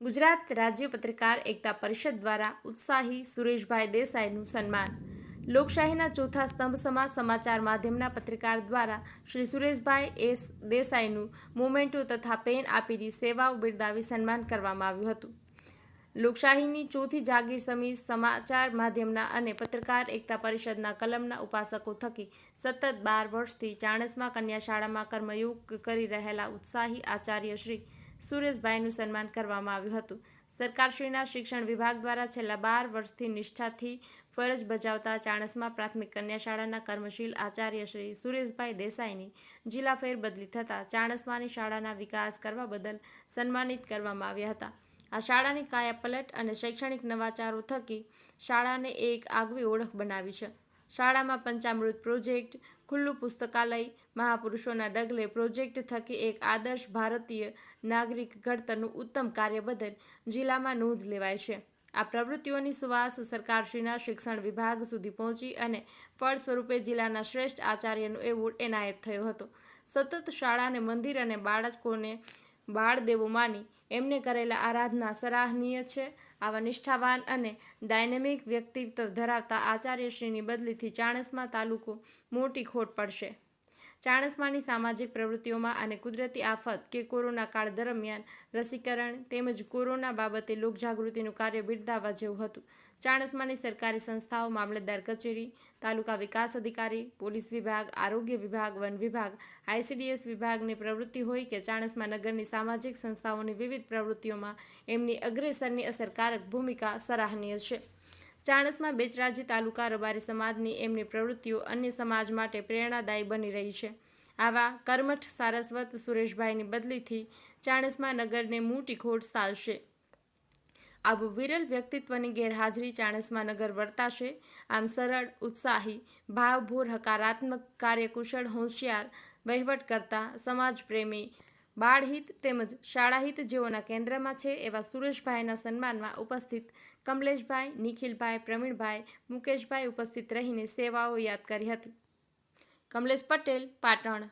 ગુજરાત રાજ્ય પત્રકાર એકતા પરિષદ દ્વારા ઉત્સાહી સુરેશભાઈ દેસાઈનું સન્માન. લોકશાહીના ચોથા સ્તંભ સમા સમાચાર માધ્યમના પત્રકાર દ્વારા શ્રી સુરેશભાઈ એસ દેસાઈનું મોમેન્ટો તથા પેન આપીની સેવાઓ બિરદાવી સન્માન કરવામાં આવ્યું હતું. લોકશાહીની ચોથી જાગીર સમિત સમાચાર માધ્યમના અને પત્રકાર એકતા પરિષદના કલમના ઉપાસકો થકી સતત બાર વર્ષથી ચાણસમાં કન્યા શાળામાં કર્મયોગ કરી રહેલા ઉત્સાહી આચાર્ય શ્રી સુરેશભાઈનું સન્માન કરવામાં આવ્યું હતું. સરકારશ્રીના શિક્ષણ વિભાગ દ્વારા છેલ્લા બાર વર્ષથી નિષ્ઠાથી ફરજ બજાવતા ચાણસમા પ્રાથમિક કન્યા શાળાના કર્મશીલ આચાર્ય શ્રી સુરેશભાઈ દેસાઈની જિલ્લા ફેરબદલી થતાં ચાણસમાની શાળાના વિકાસ કરવા બદલ સન્માનિત કરવામાં આવ્યા હતા. આ શાળાની કાયાપલટ અને શૈક્ષણિક નવાચારો થકી શાળાને એક આગવી ઓળખ બનાવી છે. શાળામાં પંચામૃત પ્રોજેક્ટ, ખુલ્લું પુસ્તકાલય, મહાપુરુષોના ડગલે પ્રોજેક્ટ થકી એક આદર્શ ભારતીય નાગરિક ઘડતરનું ઉત્તમ કાર્ય બદલ જિલ્લામાં નોંધ લેવાય છે. આ પ્રવૃત્તિઓની સુવાસ સરકારશ્રીના શિક્ષણ વિભાગ સુધી પહોંચી અને ફળ સ્વરૂપે જિલ્લાના શ્રેષ્ઠ આચાર્યનો એવોર્ડ એનાયત થયો હતો. સતત શાળાને મંદિર અને બાળકોને બાળદેવો માની એમને કરેલા આરાધના સરાહનીય છે. આવા નિષ્ઠાવાન અને ડાયનેમિક વ્યક્તિત્વ ધરાવતા આચાર્યશ્રીની બદલીથી ચાણસમાં તાલુકો મોટી ખોટ પડશે. ચાણસ્માની સામાજિક પ્રવૃત્તિઓમાં અને કુદરતી આફત કે કોરોના કાળ દરમિયાન રસીકરણ તેમજ કોરોના બાબતે લોકજાગૃતિનું કાર્ય બિરદાવવા જેવું હતું. ચાણસમાની સરકારી સંસ્થાઓ, મામલતદાર કચેરી, તાલુકા વિકાસ અધિકારી, પોલીસ વિભાગ, આરોગ્ય વિભાગ, વન વિભાગ, આઈસીડીએસ વિભાગની પ્રવૃત્તિ હોય કે ચાણસમા નગરની સામાજિક સંસ્થાઓની વિવિધ પ્રવૃત્તિઓમાં એમની અગ્રેસરની અસરકારક ભૂમિકા સરાહનીય છે. ચાણસ્મા બેચરાજી તાલુકા રબારી સમાજની એમની પ્રવૃત્તિઓ અન્ય સમાજ માટે પ્રેરણાદાયી બની રહી છે. આવા કર્મઠ, સારસ્વત સુરેશભાઈની બદલીથી ચાણસ્મા નગરને મોટી ખોટ સાલશે. આવું વિરલ વ્યક્તિત્વની ગેરહાજરી ચાણસમાં નગર વર્તાશે. આમ સરળ, ઉત્સાહી, ભાવભૂર હકારાત્મક કાર્યકુશળ, હોશિયાર વહીવટ કરતા સમાજપ્રેમી બાળહિત તેમજ શાળાહિત જેઓના કેન્દ્રમાં છે એવા સુરેશભાઈના સન્માનમાં ઉપસ્થિત કમલેશભાઈ, નિખિલભાઈ, પ્રવીણભાઈ, મુકેશભાઈ ઉપસ્થિત રહીને સેવાઓ યાદ કરી હતી. કમલેશ પટેલ, પાટણ.